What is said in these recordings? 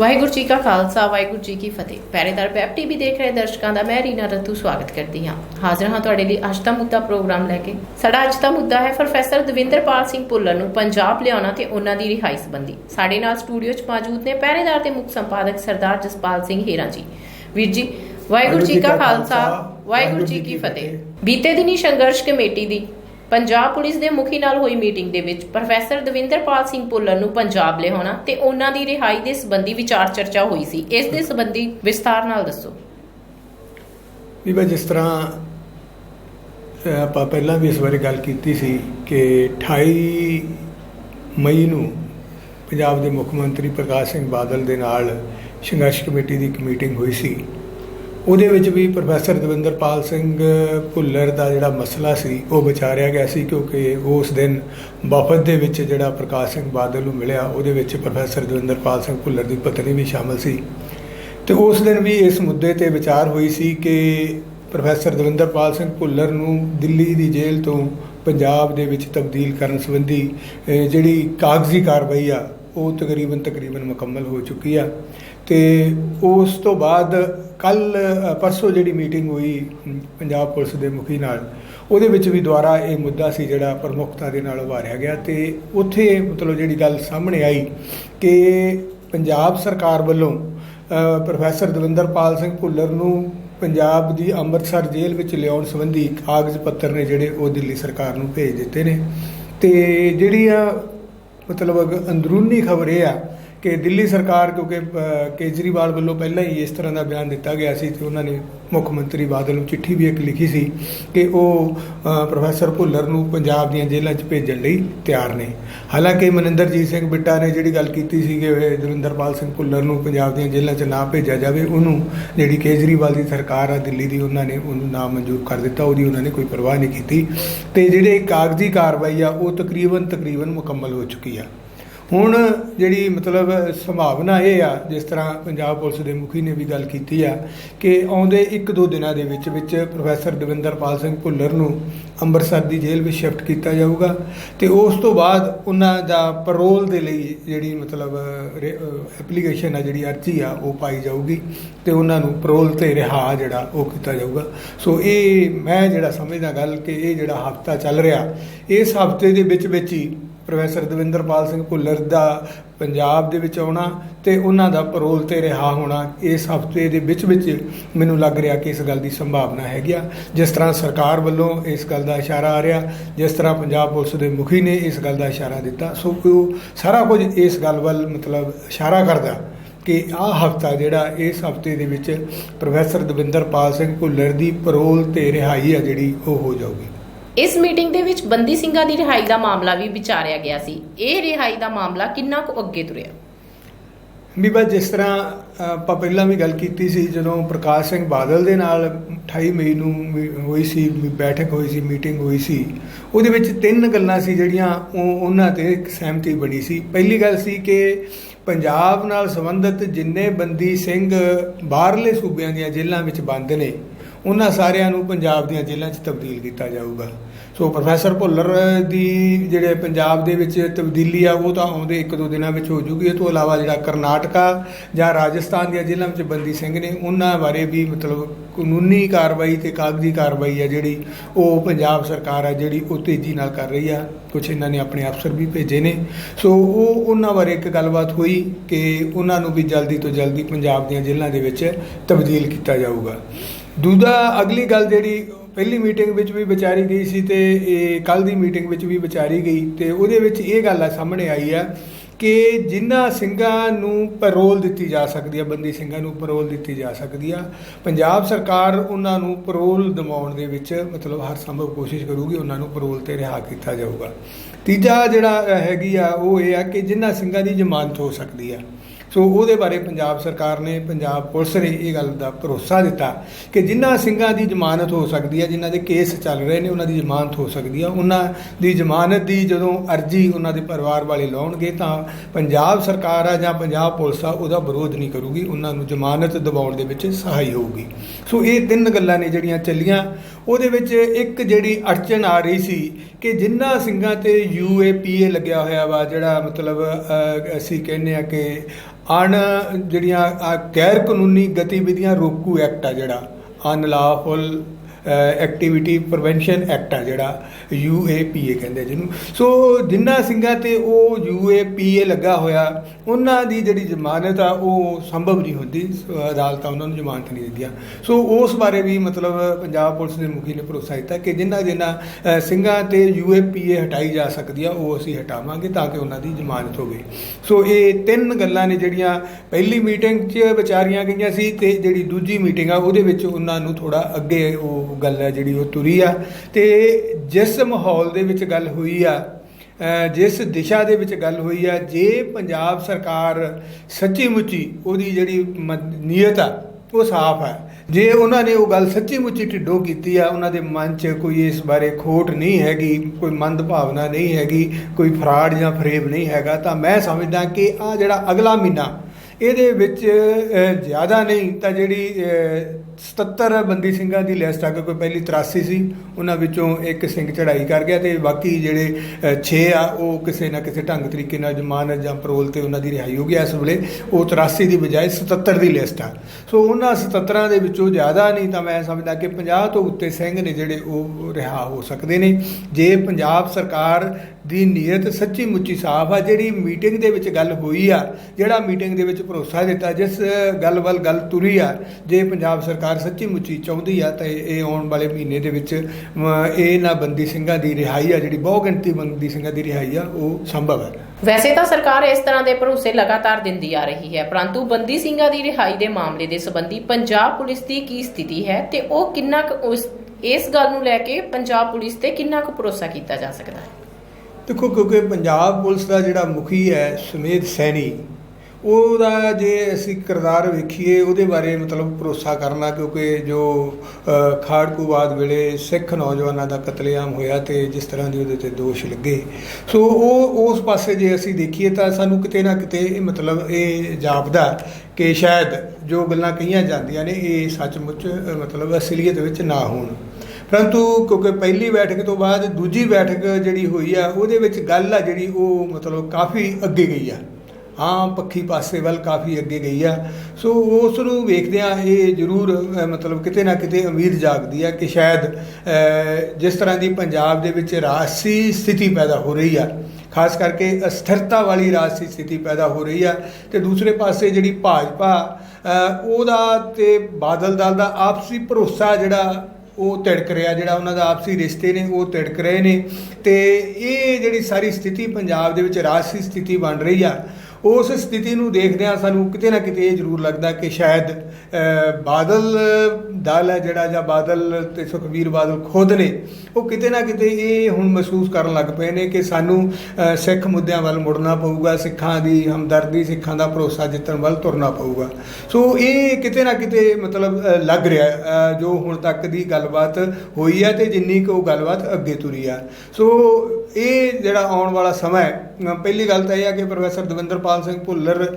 ਵਾਹਿਗੁਰੂ ਜੀ ਕਾ ਖਾਲਸਾ ਵਾਹਿਗੁਰੂ ਜੀ ਕੀ ਫਤਿਹ। ਪਹਿਰੇਦਾਰ web TV ਦੇਖ ਰਹੇ ਦਰਸ਼ਕਾਂ ਦਾ ਮੈਂ ਰੀਨਾ ਰਤੂ ਸਵਾਗਤ ਕਰਦੀ ਹਾਂ। ਹਾਜ਼ਰ ਹਾਂ ਤੁਹਾਡੇ ਲਈ ਅੱਜ ਦਾ ਮੁੱਦਾ ਪ੍ਰੋਗਰਾਮ ਲੈ ਕੇ। ਸਾਡਾ ਅੱਜ ਦਾ ਮੁੱਦਾ ਹੈ ਪ੍ਰੋਫੈਸਰ ਦਵਿੰਦਰਪਾਲ ਸਿੰਘ ਭੁੱਲਰ ਨੂੰ ਪੰਜਾਬ ਲਿਆਉਣਾ ਤੇ ਉਹਨਾਂ ਦੀ ਰਿਹਾਈ ਸੰਬੰਧੀ। ਸਾਡੇ ਨਾਲ ਸਟੂਡੀਓ 'ਚ ਮੌਜੂਦ ਨੇ ਪਹਿਰੇਦਾਰ ਤੇ ਮੁੱਖ ਸੰਪਾਦਕ ਸਰਦਾਰ ਜਸਪਾਲ ਸਿੰਘ ਹੀਰਾ ਜੀ। ਵੀਰ ਜੀ ਵਾਹਿਗੁਰੂ ਜੀ ਕਾ ਖਾਲਸਾ ਵਾਹਿਗੁਰੂ ਜੀ ਕੀ ਫਤਿਹ। ਬੀਤੇ ਦਿਨੀ ਸੰਘਰਸ਼ ਕਮੇਟੀ ਦੀ ਪੰਜਾਬ ਪੁਲਿਸ ਦੇ ਮੁਖੀ ਨਾਲ ਹੋਈ ਮੀਟਿੰਗ ਦੇ ਵਿੱਚ ਪ੍ਰੋਫੈਸਰ ਦਵਿੰਦਰਪਾਲ ਸਿੰਘ ਭੁੱਲਰ ਨੂੰ ਪੰਜਾਬ ਲਿਆਉਣਾ ਤੇ ਉਹਨਾਂ ਦੀ ਰਿਹਾਈ ਦੇ ਸੰਬੰਧੀ ਵਿਚਾਰ ਚਰਚਾ ਹੋਈ ਸੀ। ਇਸ ਦੇ ਸੰਬੰਧੀ ਵਿਸਥਾਰ ਨਾਲ ਦੱਸੋ। ਵੀ ਮੈਂ ਜਿਸ ਤਰ੍ਹਾਂ ਆਪਾਂ ਪਹਿਲਾਂ ਵੀ ਇਸ ਬਾਰੇ ਗੱਲ ਕੀਤੀ ਸੀ ਕਿ 28 ਮਈ ਨੂੰ ਪੰਜਾਬ ਦੇ ਮੁੱਖ ਮੰਤਰੀ ਪ੍ਰਕਾਸ਼ ਸਿੰਘ ਬਾਦਲ ਦੇ ਨਾਲ ਸੰਘਰਸ਼ ਕਮੇਟੀ ਦੀ ਇੱਕ ਮੀਟਿੰਗ ਹੋਈ ਸੀ। ਉਹਦੇ ਵਿੱਚ ਵੀ ਪ੍ਰੋਫੈਸਰ ਦਵਿੰਦਰਪਾਲ ਸਿੰਘ ਭੁੱਲਰ ਦਾ ਜਿਹੜਾ ਮਸਲਾ ਸੀ, ਉਹ ਵਿਚਾਰਿਆ ਗਿਆ ਸੀ ਕਿਉਂਕਿ ਉਸ ਦਿਨ ਵਫਦ ਦੇ ਵਿੱਚ ਜਿਹੜਾ ਪ੍ਰਕਾਸ਼ ਸਿੰਘ ਬਾਦਲ ਨੂੰ ਮਿਲਿਆ, ਉਹਦੇ ਵਿੱਚ ਪ੍ਰੋਫੈਸਰ ਦਵਿੰਦਰਪਾਲ ਸਿੰਘ ਭੁੱਲਰ ਦੀ ਪਤਨੀ ਵੀ ਸ਼ਾਮਲ ਸੀ। ਤੇ ਉਸ ਦਿਨ ਵੀ ਇਸ ਮੁੱਦੇ ਤੇ ਵਿਚਾਰ ਹੋਈ ਸੀ ਕਿ ਪ੍ਰੋਫੈਸਰ ਦਵਿੰਦਰਪਾਲ ਸਿੰਘ ਭੁੱਲਰ ਨੂੰ ਦਿੱਲੀ ਦੀ ਜੇਲ੍ਹ ਤੋਂ ਪੰਜਾਬ ਦੇ ਵਿੱਚ ਤਬਦੀਲ ਕਰਨ ਸੰਬੰਧੀ ਜਿਹੜੀ ਕਾਗਜ਼ੀ ਕਾਰਵਾਈ ਆ, ਉਹ ਤਕਰੀਬਨ ਤਕਰੀਬਨ ਮੁਕੰਮਲ ਹੋ ਚੁੱਕੀ ਆ। ਤੇ ਉਸ ਤੋਂ ਬਾਅਦ ਕੱਲ ਪਰਸੋਂ ਜਿਹੜੀ ਮੀਟਿੰਗ ਹੋਈ ਪੰਜਾਬ ਪੁਲਿਸ ਦੇ ਮੁਖੀ ਨਾਲ, ਉਹਦੇ ਵਿੱਚ ਵੀ ਦੁਬਾਰਾ ਇਹ ਮੁੱਦਾ ਸੀ ਜਿਹੜਾ ਪ੍ਰਮੁੱਖਤਾ ਦੇ ਨਾਲ ਉਭਾਰਿਆ ਗਿਆ ਤੇ ਉੱਥੇ ਮਤਲਬ ਜਿਹੜੀ ਗੱਲ ਸਾਹਮਣੇ ਆਈ ਕਿ ਪੰਜਾਬ ਸਰਕਾਰ ਵੱਲੋਂ ਪ੍ਰੋਫੈਸਰ ਦਵਿੰਦਰਪਾਲ ਸਿੰਘ ਭੁੱਲਰ ਨੂੰ ਪੰਜਾਬ ਦੀ ਅੰਮ੍ਰਿਤਸਰ ਜੇਲ੍ਹ ਵਿੱਚ ਲਿਆਉਣ ਸੰਬੰਧੀ ਕਾਗਜ਼ ਪੱਤਰ ਨੇ ਜਿਹੜੇ ਉਹ ਦਿੱਲੀ ਸਰਕਾਰ ਨੂੰ ਭੇਜ ਦਿੱਤੇ ਨੇ ਤੇ ਜਿਹੜੀ ਆ ਮਤਲਬ ਅੰਦਰੂਨੀ ਖਬਰ ਇਹ ਆ ਕਿ ਦਿੱਲੀ ਸਰਕਾਰ, ਕਿਉਂਕਿ ਕੇਜਰੀਵਾਲ ਵੱਲੋਂ ਪਹਿਲਾਂ ਹੀ ਇਸ ਤਰ੍ਹਾਂ ਦਾ ਬਿਆਨ ਦਿੱਤਾ ਗਿਆ ਸੀ ਤੇ ਉਹਨਾਂ ਨੇ ਮੁੱਖ ਮੰਤਰੀ ਬਾਦਲ ਨੂੰ ਚਿੱਠੀ ਵੀ ਇੱਕ ਲਿਖੀ ਸੀ ਕਿ ਉਹ ਪ੍ਰੋਫੈਸਰ ਭੁੱਲਰ ਨੂੰ ਪੰਜਾਬ ਦੀਆਂ ਜੇਲ੍ਹਾਂ 'ਚ ਭੇਜਣ ਲਈ ਤਿਆਰ ਨੇ। ਹਾਲਾਂਕਿ ਮਨਿੰਦਰਜੀਤ ਸਿੰਘ ਬਿੱਟਾ ਨੇ ਜਿਹੜੀ ਗੱਲ ਕੀਤੀ ਸੀ ਕਿ ਇਹ ਦਵਿੰਦਰਪਾਲ ਸਿੰਘ ਭੁੱਲਰ ਨੂੰ ਪੰਜਾਬ ਦੀਆਂ ਜੇਲ੍ਹਾਂ 'ਚ ਨਾ ਭੇਜਿਆ ਜਾਵੇ, ਉਹਨੂੰ ਜਿਹੜੀ ਕੇਜਰੀਵਾਲ ਦੀ ਸਰਕਾਰ ਆ ਦਿੱਲੀ ਦੀ, ਉਹਨਾਂ ਨੇ ਉਹਨੂੰ ਨਾ ਮਨਜ਼ੂਰ ਕਰ ਦਿੱਤਾ, ਉਹਦੀ ਉਹਨਾਂ ਨੇ ਕੋਈ ਪਰਵਾਹ ਨਹੀਂ ਕੀਤੀ ਤੇ ਜਿਹੜੇ ਕਾਗਜ਼ੀ ਕਾਰਵਾਈ ਆ, ਉਹ ਤਕਰੀਬਨ ਤਕਰੀਬਨ ਮੁਕੰਮਲ ਹੋ ਚੁੱਕੀ ਆ। ਹੁਣ ਜਿਹੜੀ ਮਤਲਬ ਸੰਭਾਵਨਾ ਇਹ ਆ, ਜਿਸ ਤਰ੍ਹਾਂ ਪੰਜਾਬ ਪੁਲਿਸ ਦੇ ਮੁਖੀ ਨੇ ਵੀ ਗੱਲ ਕੀਤੀ ਆ, ਕਿ ਆਉਂਦੇ 1-2 ਦਿਨਾਂ ਦੇ ਵਿੱਚ ਵਿੱਚ ਪ੍ਰੋਫੈਸਰ ਦਵਿੰਦਰਪਾਲ ਸਿੰਘ ਭੁੱਲਰ ਨੂੰ ਅੰਮ੍ਰਿਤਸਰ ਦੀ ਜੇਲ੍ਹ ਵਿੱਚ ਸ਼ਿਫਟ ਕੀਤਾ ਜਾਊਗਾ ਤੇ ਉਸ ਤੋਂ ਬਾਅਦ ਉਹਨਾਂ ਦਾ ਪੈਰੋਲ ਦੇ ਲਈ ਜਿਹੜੀ ਮਤਲਬ ਐਪਲੀਕੇਸ਼ਨ ਆ, ਜਿਹੜੀ ਅਰਜ਼ੀ ਆ, ਉਹ ਪਾਈ ਜਾਊਗੀ ਤੇ ਉਹਨਾਂ ਨੂੰ ਪੈਰੋਲ ਤੇ ਰਿਹਾ ਜਿਹੜਾ ਉਹ ਕੀਤਾ ਜਾਊਗਾ। ਸੋ ਇਹ ਮੈਂ ਜਿਹੜਾ ਸਮਝਦਾ ਗੱਲ ਕਿ ਇਹ ਜਿਹੜਾ ਹਫਤਾ ਚੱਲ ਰਿਹਾ, ਇਸ ਹਫ਼ਤੇ ਦੇ ਵਿੱਚ ਵਿੱਚ ਹੀ ਪ੍ਰੋਫੈਸਰ ਦਵਿੰਦਰਪਾਲ ਸਿੰਘ ਭੁੱਲਰ ਦਾ ਪੰਜਾਬ ਦੇ ਵਿੱਚ ਆਉਣਾ ਤੇ ਉਹਨਾਂ ਦਾ ਪਰੋਲ ਤੇ ਰਿਹਾ ਹੋਣਾ, ਇਸ ਹਫ਼ਤੇ ਦੇ ਵਿੱਚ ਵਿੱਚ ਮੈਨੂੰ ਲੱਗ ਰਿਹਾ ਕਿ ਇਸ ਗੱਲ ਦੀ ਸੰਭਾਵਨਾ ਹੈਗੀ ਆ। ਜਿਸ ਤਰ੍ਹਾਂ ਸਰਕਾਰ ਵੱਲੋਂ ਇਸ ਗੱਲ ਦਾ ਇਸ਼ਾਰਾ ਆ ਰਿਹਾ, ਜਿਸ ਤਰ੍ਹਾਂ ਪੰਜਾਬ ਪੁਲਿਸ ਦੇ ਮੁਖੀ ਨੇ ਇਸ ਗੱਲ ਦਾ ਇਸ਼ਾਰਾ ਦਿੱਤਾ, ਸੋ ਉਹ ਸਾਰਾ ਕੁਝ ਇਸ ਗੱਲ ਵੱਲ ਮਤਲਬ ਇਸ਼ਾਰਾ ਕਰਦਾ ਕਿ ਆਹ ਹਫਤਾ ਜਿਹੜਾ ਇਸ ਹਫ਼ਤੇ ਦੇ ਵਿੱਚ ਪ੍ਰੋਫੈਸਰ ਦਵਿੰਦਰਪਾਲ ਸਿੰਘ ਭੁੱਲਰ ਦੀ ਪਰੋਲ ਤੇ ਰਿਹਾਈ ਆ ਜਿਹੜੀ, ਉਹ ਹੋ ਜਾਊਗੀ। ਇਸ ਮੀਟਿੰਗ ਦੇ ਵਿੱਚ ਬੰਦੀ ਸਿੰਘਾਂ ਦੀ ਰਿਹਾਈ ਦਾ ਮਾਮਲਾ ਵੀ ਵਿਚਾਰਿਆ ਗਿਆ ਸੀ। ਇਹ ਰਿਹਾਈ ਦਾ ਮਾਮਲਾ ਕਿੰਨਾ ਕੁ ਅੱਗੇ ਤੁਰਿਆ? ਬੀਬਾ, ਜਿਸ ਤਰ੍ਹਾਂ ਆਪਾਂ ਪਹਿਲਾਂ ਵੀ ਗੱਲ ਕੀਤੀ ਸੀ, ਜਦੋਂ ਪ੍ਰਕਾਸ਼ ਸਿੰਘ ਬਾਦਲ ਦੇ ਨਾਲ 28 ਮਈ ਨੂੰ ਹੋਈ ਸੀ ਬੈਠਕ ਹੋਈ ਸੀ, ਮੀਟਿੰਗ ਹੋਈ ਸੀ, ਉਹਦੇ ਵਿੱਚ ਤਿੰਨ ਗੱਲਾਂ ਸੀ ਜਿਹੜੀਆਂ ਉਹ ਉਹਨਾਂ ਤੇ ਇੱਕ ਸਹਿਮਤੀ ਬਣੀ ਸੀ। ਪਹਿਲੀ ਗੱਲ ਸੀ ਕਿ ਪੰਜਾਬ ਨਾਲ ਸੰਬੰਧਿਤ ਜਿੰਨੇ ਬੰਦੀ ਸਿੰਘ ਬਾਹਰਲੇ ਸੂਬਿਆਂ ਦੀਆਂ ਜੇਲ੍ਹਾਂ ਵਿੱਚ ਬੰਦ ਨੇ ਉਹਨਾਂ ਸਾਰਿਆਂ ਨੂੰ ਪੰਜਾਬ ਦੀਆਂ ਜੇਲ੍ਹਾਂ 'ਚ ਤਬਦੀਲ ਕੀਤਾ ਜਾਊਗਾ। ਸੋ ਪ੍ਰੋਫੈਸਰ ਭੁੱਲਰ ਦੀ ਜਿਹੜੇ ਪੰਜਾਬ ਦੇ ਵਿੱਚ ਤਬਦੀਲੀ ਆ, ਉਹ ਤਾਂ ਆਉਂਦੇ ਇੱਕ ਦੋ ਦਿਨਾਂ ਵਿੱਚ ਹੋ ਜੂਗੀ। ਇਹ ਤੋਂ ਇਲਾਵਾ ਜਿਹੜਾ ਕਰਨਾਟਕਾ ਜਾਂ ਰਾਜਸਥਾਨ ਦੀਆਂ ਜੇਲ੍ਹਾਂ ਵਿੱਚ ਬੰਦੀ ਸਿੰਘ ਨੇ, ਉਹਨਾਂ ਬਾਰੇ ਵੀ ਮਤਲਬ ਕਾਨੂੰਨੀ ਕਾਰਵਾਈ ਤੇ ਕਾਗਜ਼ੀ ਕਾਰਵਾਈ ਆ ਜਿਹੜੀ ਉਹ ਪੰਜਾਬ ਸਰਕਾਰ ਆ ਜਿਹੜੀ ਉਹ ਤੇਜ਼ੀ ਨਾਲ ਕਰ ਰਹੀ ਆ। ਕੁਝ ਇਹਨਾਂ ਨੇ ਆਪਣੇ ਅਫਸਰ ਵੀ ਭੇਜੇ ਨੇ। ਸੋ ਉਹ ਉਹਨਾਂ ਬਾਰੇ ਇੱਕ ਗੱਲਬਾਤ ਹੋਈ ਕਿ ਉਹਨਾਂ ਨੂੰ ਵੀ ਜਲਦੀ ਤੋਂ ਜਲਦੀ ਪੰਜਾਬ ਦੀਆਂ ਜੇਲ੍ਹਾਂ ਦੇ ਵਿੱਚ ਤਬਦੀਲ ਕੀਤਾ ਜਾਊਗਾ। ਦੂਜਾ ਅਗਲੀ ਗੱਲ ਜਿਹੜੀ ਪਹਿਲੀ ਮੀਟਿੰਗ ਵਿੱਚ ਵੀ ਵਿਚਾਰੀ ਗਈ ਸੀ ਤੇ ਇਹ ਕੱਲ ਦੀ ਮੀਟਿੰਗ ਵਿੱਚ ਵੀ ਵਿਚਾਰੀ ਗਈ ਤੇ ਉਹਦੇ ਵਿੱਚ ਇਹ ਗੱਲ ਆ ਸਾਹਮਣੇ ਆਈ ਆ ਕਿ ਜਿਨ੍ਹਾਂ ਸਿੰਘਾਂ ਨੂੰ ਪੈਰੋਲ ਦਿੱਤੀ ਜਾ ਸਕਦੀ ਆ, ਬੰਦੀ ਸਿੰਘਾਂ ਨੂੰ ਪੈਰੋਲ ਦਿੱਤੀ ਜਾ ਸਕਦੀ ਆ, ਪੰਜਾਬ ਸਰਕਾਰ ਉਹਨਾਂ ਨੂੰ ਪੈਰੋਲ ਦਿਵਾਉਣ ਦੇ ਵਿੱਚ ਮਤਲਬ ਹਰ ਸੰਭਵ ਕੋਸ਼ਿਸ਼ ਕਰੂਗੀ ਉਹਨਾਂ ਨੂੰ ਪੈਰੋਲ ਤੇ ਰਿਹਾ ਕੀਤਾ ਜਾਊਗਾ। ਤੀਜਾ ਜਿਹੜਾ ਹੈਗੀ ਆ, ਉਹ ਇਹ ਆ ਕਿ ਜਿਨ੍ਹਾਂ ਸਿੰਘਾਂ ਦੀ ਜ਼ਮਾਨਤ ਹੋ ਸਕਦੀ ਆ ਸੋ ਉਹਦੇ ਬਾਰੇ ਪੰਜਾਬ ਸਰਕਾਰ ਨੇ, ਪੰਜਾਬ ਪੁਲਿਸ ਨੇ ਇਹ ਗੱਲ ਦਾ ਭਰੋਸਾ ਦਿੱਤਾ ਕਿ ਜਿਨ੍ਹਾਂ ਸਿੰਘਾਂ ਦੀ ਜ਼ਮਾਨਤ ਹੋ ਸਕਦੀ ਹੈ, ਜਿਨ੍ਹਾਂ ਦੇ ਕੇਸ ਚੱਲ ਰਹੇ ਨੇ, ਉਹਨਾਂ ਦੀ ਜ਼ਮਾਨਤ ਹੋ ਸਕਦੀ ਹੈ। ਉਹਨਾਂ ਦੀ ਜ਼ਮਾਨਤ ਦੀ ਜਦੋਂ ਅਰਜ਼ੀ ਉਹਨਾਂ ਦੇ ਪਰਿਵਾਰ ਵਾਲੇ ਲਾਉਣਗੇ ਤਾਂ ਪੰਜਾਬ ਸਰਕਾਰ ਆ ਜਾਂ ਪੰਜਾਬ ਪੁਲਿਸ ਆ, ਉਹਦਾ ਵਿਰੋਧ ਨਹੀਂ ਕਰੂਗੀ। ਉਹਨਾਂ ਨੂੰ ਜ਼ਮਾਨਤ ਦਿਵਾਉਣ ਦੇ ਵਿੱਚ ਸਹਾਈ ਹੋਊਗੀ। ਸੋ ਇਹ ਤਿੰਨ ਗੱਲਾਂ ਨੇ ਜਿਹੜੀਆਂ ਚੱਲੀਆਂ। ਉਹਦੇ ਵਿੱਚ ਇੱਕ ਜਿਹੜੀ ਅੜਚਨ ਆ ਰਹੀ ਸੀ ਕਿ ਜਿਨ੍ਹਾਂ ਸਿੰਘਾਂ ਤੇ ਯੂਏਪੀਏ ਲੱਗਿਆ ਹੋਇਆ ਵਾ, ਜਿਹੜਾ ਮਤਲਬ ਅਸੀਂ ਕਹਿੰਦੇ ਆ ਕਿ ਅਣ ਜਿਹੜੀਆਂ ਗੈਰ ਕਾਨੂੰਨੀ ਗਤੀਵਿਧੀਆਂ ਰੋਕੂ ਐਕਟ ਆ ਜਿਹੜਾ ਅਨਲਾਫੁਲ ਐਕਟੀਵਿਟੀ ਪ੍ਰੀਵੈਂਸ਼ਨ ਐਕਟ ਆ ਜਿਹੜਾ ਯੂਏਪੀਏ ਕਹਿੰਦੇ ਜਿਹਨੂੰ। ਸੋ ਜਿੰਨਾ ਸਿੰਘਾਂ ਤੇ ਉਹ ਯੂਏਪੀਏ ਲੱਗਾ ਹੋਇਆ, ਉਹਨਾਂ ਦੀ ਜਿਹੜੀ ਜ਼ਮਾਨਤ ਆ, ਉਹ ਸੰਭਵ ਨਹੀਂ ਹੁੰਦੀ, ਅਦਾਲਤਾਂ ਉਹਨਾਂ ਨੂੰ ਜ਼ਮਾਨਤ ਨਹੀਂ ਦਿੰਦੀਆਂ। ਸੋ ਉਸ ਬਾਰੇ ਵੀ ਮਤਲਬ ਪੰਜਾਬ ਪੁਲਿਸ ਦੇ ਮੁਖੀ ਨੇ ਭਰੋਸਾ ਦਿੱਤਾ ਕਿ ਜਿੰਨਾ ਜਿੰਨਾ ਸਿੰਘਾਂ ਤੇ ਯੂਏਪੀਏ ਹਟਾਈ ਜਾ ਸਕਦੀ ਆ, ਉਹ ਅਸੀਂ ਹਟਾਵਾਂਗੇ ਤਾਂ ਕਿ ਉਹਨਾਂ ਦੀ ਜ਼ਮਾਨਤ ਹੋਵੇ। ਸੋ ਇਹ ਤਿੰਨ ਗੱਲਾਂ ਨੇ ਜਿਹੜੀਆਂ ਪਹਿਲੀ ਮੀਟਿੰਗ 'ਚ ਵਿਚਾਰੀਆਂ ਗਈਆਂ ਸੀ ਤੇ ਜਿਹੜੀ ਦੂਜੀ ਮੀਟਿੰਗ ਆ, ਉਹਦੇ ਵਿੱਚ ਉਹਨਾਂ ਨੂੰ ਥੋੜਾ ਅੱਗੇ ਉਹ ਗੱਲ ਹੈ ਜਿਹੜੀ ਉਹ ਤੁਰੀ ਆ। ਤੇ ਜਿਸ ਮਾਹੌਲ ਦੇ ਵਿੱਚ ਗੱਲ ਹੋਈ ਆ ਜਿਸ ਦਿਸ਼ਾ ਦੇ ਵਿੱਚ ਗੱਲ ਹੋਈ ਆ, ਜੇ ਪੰਜਾਬ ਸਰਕਾਰ ਸੱਚੀ ਮੁੱਚੀ ਉਹਦੀ ਜਿਹੜੀ ਨੀਅਤ ਆ, ਉਹ ਸਾਫ਼ ਹੈ ਜੇ ਉਹਨਾਂ ਨੇ ਉਹ ਗੱਲ ਸੱਚੀ ਮੁੱਚੀ ਢਿੱਡੋ ਕੀਤੀ ਆ, ਉਹਨਾਂ ਦੇ ਮਨ 'ਚ ਕੋਈ ਇਸ ਬਾਰੇ ਖੋਟ ਨਹੀਂ ਹੈਗੀ, ਕੋਈ ਮੰਦ ਭਾਵਨਾ ਨਹੀਂ ਹੈਗੀ, ਕੋਈ ਫਰਾਡ ਜਾਂ ਫਰੇਬ ਨਹੀਂ ਹੈਗਾ, ਤਾਂ ਮੈਂ ਸਮਝਦਾ ਕਿ ਆ ਜਿਹੜਾ ਅਗਲਾ ਮਹੀਨਾ, ਇਹਦੇ ਵਿੱਚ ਜ਼ਿਆਦਾ ਨਹੀਂ, ਤਾਂ ਜਿਹੜੀ 77 ਬੰਦੀ ਸਿੰਘਾਂ ਦੀ ਲਿਸਟ ਆ ਕਿ ਕੋਈ ਪਹਿਲੀ 83 ਸੀ, ਉਹਨਾਂ ਵਿੱਚੋਂ ਇੱਕ ਸਿੰਘ ਚੜਾਈ ਕਰ ਗਿਆ ਤੇ ਬਾਕੀ ਜਿਹੜੇ 6 ਆ, ਉਹ ਕਿਸੇ ਨਾ ਕਿਸੇ ਢੰਗ ਤਰੀਕੇ ਨਾਲ ਜ਼ਮਾਨਤ ਜਾਂ ਪਰੋਲ ਤੇ ਉਹਨਾਂ ਦੀ ਰਿਹਾਈ ਹੋ ਗਿਆ ਇਸ ਵੇਲੇ ਉਹ 83 ਦੀ ਬਜਾਏ 77 ਦੀ ਲਿਸਟ ਆ। ਸੋ ਉਹਨਾਂ 77 ਦੇ ਵਿੱਚੋਂ ਜ਼ਿਆਦਾ ਨਹੀਂ ਤਾਂ ਮੈਂ ਸਮਝਦਾ ਕਿ 50 ਤੋਂ ਉੱਤੇ ਸਿੰਘ ਨੇ ਜਿਹੜੇ ਉਹ ਰਿਹਾ ਹੋ ਸਕਦੇ ਨੇ। ਜੇ ਪੰਜਾਬ ਸਰਕਾਰ ਦੀ ਨੀਅਤ ਸੱਚੀ ਮੁੱਚੀ ਸਾਫ਼ ਆ, ਜਿਹੜੀ ਮੀਟਿੰਗ ਦੇ ਵਿੱਚ ਗੱਲ ਹੋਈ ਆ, ਜਿਹੜਾ ਮੀਟਿੰਗ ਦੇ ਵਿੱਚ ਭਰੋਸਾ ਦਿੱਤਾ, ਜਿਸ ਗੱਲ ਵੱਲ ਗੱਲ ਤੁਰੀ ਆ, ਜੇ ਪੰਜਾਬ ਸਰਕਾਰ ਸੱਚੀ ਮੁੱਚੀ ਚਾਹੁੰਦੀ ਆ ਤਾਂ ਇਹ ਆਉਣ ਵਾਲੇ ਮਹੀਨੇ ਦੇ ਵਿੱਚ ਇਹ ਨਾ ਬੰਦੀ ਸਿੰਘਾਂ ਦੀ ਰਿਹਾਈ ਆ ਜਿਹੜੀ ਬਹੁ ਗਿਣਤੀ ਬੰਦੀ ਸਿੰਘਾਂ ਦੀ ਰਿਹਾਈ ਆ ਉਹ ਸੰਭਵ ਹੈ। ਵੈਸੇ ਤਾਂ ਸਰਕਾਰ ਇਸ ਤਰ੍ਹਾਂ ਦੇ ਭਰੋਸੇ ਲਗਾਤਾਰ ਦਿੰਦੀ ਆ ਰਹੀ ਹੈ ਪਰੰਤੂ ਬੰਦੀ ਸਿੰਘਾਂ ਦੀ ਰਿਹਾਈ ਦੇ ਮਾਮਲੇ ਦੇ ਸੰਬੰਧੀ ਪੰਜਾਬ ਪੁਲਿਸ ਦੀ ਕੀ ਸਥਿਤੀ ਹੈ ਤੇ ਉਹ ਕਿੰਨਾ ਕੁ ਉਸ ਇਸ ਗੱਲ ਨੂੰ ਲੈ ਕੇ ਪੰਜਾਬ ਪੁਲਿਸ ਤੇ ਕਿੰਨਾ ਕੁ ਭਰੋਸਾ ਕੀਤਾ ਜਾ ਸਕਦਾ ਹੈ? ਦੇਖੋ ਕਿਉਂਕਿ ਪੰਜਾਬ ਪੁਲਿਸ ਦਾ ਜਿਹੜਾ ਮੁਖੀ ਹੈ ਸੁਮੇਧ ਸੈਣੀ ਉਹਦਾ ਜੇ ਅਸੀਂ ਕਿਰਦਾਰ ਵੇਖੀਏ ਉਹਦੇ ਬਾਰੇ ਮਤਲਬ ਭਰੋਸਾ ਕਰਨਾ ਕਿਉਂਕਿ ਜੋ ਅ, ਖਾੜਕੂਵਾਦ ਵੇਲੇ ਸਿੱਖ ਨੌਜਵਾਨਾਂ ਦਾ ਕਤਲੇਆਮ ਹੋਇਆ ਤੇ ਜਿਸ ਤਰ੍ਹਾਂ ਦੀ ਉਹਦੇ ਤੇ ਦੋਸ਼ ਲੱਗੇ। ਸੋ ਉਹ ਉਸ ਪਾਸੇ ਜੇ ਅਸੀਂ ਦੇਖੀਏ ਤਾਂ ਸਾਨੂੰ ਕਿਤੇ ਨਾ ਕਿਤੇ ਇਹ ਮਤਲਬ ਇਹ ਜਾਪਦਾ ਕਿ ਸ਼ਾਇਦ ਜੋ ਗੱਲਾਂ ਕਹੀਆਂ ਜਾਂਦੀਆਂ ਨੇ ਇਹ ਸੱਚਮੁੱਚ ਮਤਲਬ ਅਸਲੀਅਤ ਵਿੱਚ ਨਾ ਹੋਣ। ਪਰੰਤੂ ਕਿਉਂਕਿ ਪਹਿਲੀ ਬੈਠਕ ਤੋਂ ਬਾਅਦ ਦੂਜੀ ਬੈਠਕ ਜਿਹੜੀ ਹੋਈ ਆ ਉਹਦੇ ਵਿੱਚ ਗੱਲ ਆ ਜਿਹੜੀ ਉਹ ਮਤਲਬ ਕਾਫੀ ਅੱਗੇ ਗਈ ਆ। ਆਮ ਪੱਖੀ ਪਾਸੇ ਵੱਲ ਕਾਫੀ ਅੱਗੇ ਗਈ ਆ। ਸੋ ਉਸ ਨੂੰ ਵੇਖਦਿਆਂ ਇਹ ਜ਼ਰੂਰ ਮਤਲਬ ਕਿਤੇ ਨਾ ਕਿਤੇ ਉਮੀਦ ਜਾਗਦੀ ਆ ਕਿ ਸ਼ਾਇਦ ਜਿਸ ਤਰ੍ਹਾਂ ਦੀ ਪੰਜਾਬ ਦੇ ਵਿੱਚ ਰਾਜਸੀ ਸਥਿਤੀ ਪੈਦਾ ਹੋ ਰਹੀ ਆ, ਖਾਸ ਕਰਕੇ ਅਸਥਿਰਤਾ ਵਾਲੀ ਰਾਜਸੀ ਸਥਿਤੀ ਪੈਦਾ ਹੋ ਰਹੀ ਆ, ਤੇ ਦੂਸਰੇ ਪਾਸੇ ਜਿਹੜੀ ਭਾਜਪਾ ਉਹਦਾ ਤੇ ਬਾਦਲ ਦਲ ਦਾ ਆਪਸੀ ਭਰੋਸਾ ਜਿਹੜਾ ਉਹ ਤਿੜਕ ਰਿਹਾ, ਜਿਹੜਾ ਉਹਨਾਂ ਦਾ ਆਪਸੀ ਰਿਸ਼ਤੇ ਨੇ, ਉਹ ਤਿੜਕ ਰਹੇ ਨੇ। ਤੇ ਇਹ ਜਿਹੜੀ ਸਾਰੀ ਸਥਿਤੀ ਪੰਜਾਬ ਦੇ ਵਿੱਚ ਰਾਜਸੀ ਸਥਿਤੀ ਬਣ ਰਹੀ ਆ ਉਸ ਸਥਿਤੀ ਨੂੰ ਦੇਖਦਿਆਂ ਸਾਨੂੰ ਕਿਤੇ ਨਾ ਕਿਤੇ ਇਹ ਜ਼ਰੂਰ ਲੱਗਦਾ ਕਿ ਸ਼ਾਇਦ ਬਾਦਲ ਦਲ ਹੈ ਜਿਹੜਾ ਜਾਂ ਬਾਦਲ ਤੇ ਸੁਖਬੀਰ ਬਾਦਲ ਖੁਦ ਨੇ, ਉਹ ਕਿਤੇ ਨਾ ਕਿਤੇ ਇਹ ਹੁਣ ਮਹਿਸੂਸ ਕਰਨ ਲੱਗ ਪਏ ਨੇ ਕਿ ਸਾਨੂੰ ਸਿੱਖ ਮੁੱਦਿਆਂ ਵੱਲ ਮੁੜਨਾ ਪਊਗਾ, ਸਿੱਖਾਂ ਦੀ ਹਮਦਰਦੀ, ਸਿੱਖਾਂ ਦਾ ਭਰੋਸਾ ਜਿੱਤਣ ਵੱਲ ਤੁਰਨਾ ਪਊਗਾ। ਸੋ ਇਹ ਕਿਤੇ ਨਾ ਕਿਤੇ ਮਤਲਬ ਲੱਗ ਰਿਹਾ ਜੋ ਹੁਣ ਤੱਕ ਦੀ ਗੱਲਬਾਤ ਹੋਈ ਹੈ ਤੇ ਜਿੰਨੀ ਕੁ ਉਹ ਗੱਲਬਾਤ ਅੱਗੇ ਤੁਰੀ ਆ। ਸੋ ਇਹ ਜਿਹੜਾ ਆਉਣ ਵਾਲਾ ਸਮਾਂ ਹੈ ਪਹਿਲੀ ਗੱਲ ਤਾਂ ਇਹ ਆ ਕਿ ਪ੍ਰੋਫੈਸਰ ਦਵਿੰਦਰ ਦਵਿੰਦਰਪਾਲ ਸਿੰਘ ਭੁੱਲਰ